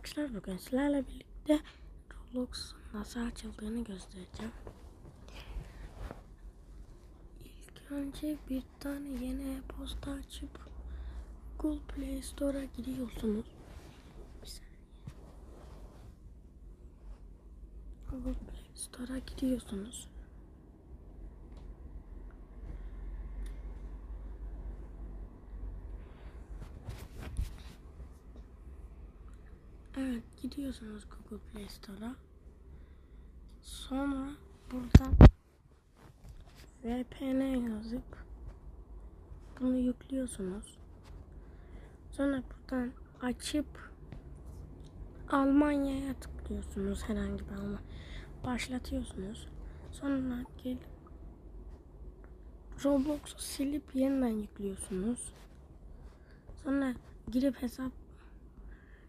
Arkadaşlar bugün sizlerle birlikte Roblox nasıl açıldığını göstereceğim. İlk önce bir tane yeni e-posta açıp Google Play Store'a giriyorsunuz. Bir saniye. Google Play Store'a giriyorsunuz. Evet gidiyorsunuz Google Play Store'a. Sonra buradan VPN yazıp bunu yüklüyorsunuz. Sonra buradan açıp Almanya'ya tıklıyorsunuz herhangi bir Alman. Başlatıyorsunuz. Sonra gelip Roblox'u silip yeniden yüklüyorsunuz. Sonra girip hesap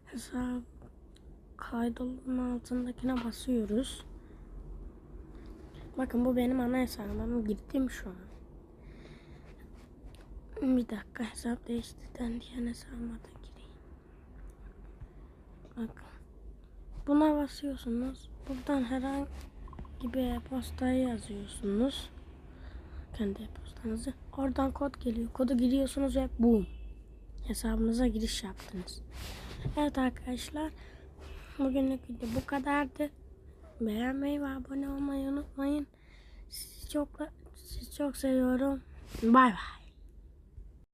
hesap kaydolma altındakine basıyoruz. Bakın bu benim ana hesabım girdim şu an. Bir dakika hesap değiştirden diyen hesabıma da gireyim. Bakın. Buna basıyorsunuz. Buradan herhangi bir e-postayı yazıyorsunuz. Kendi e-postanızı. Oradan kod geliyor. Kodu giriyorsunuz ve boom. Hesabınıza giriş yaptınız. Evet arkadaşlar. Bugünlük video bu kadardı. Beğenmeyi ve abone olmayı unutmayın. Sizi çok sizi çok seviyorum. Bay bay.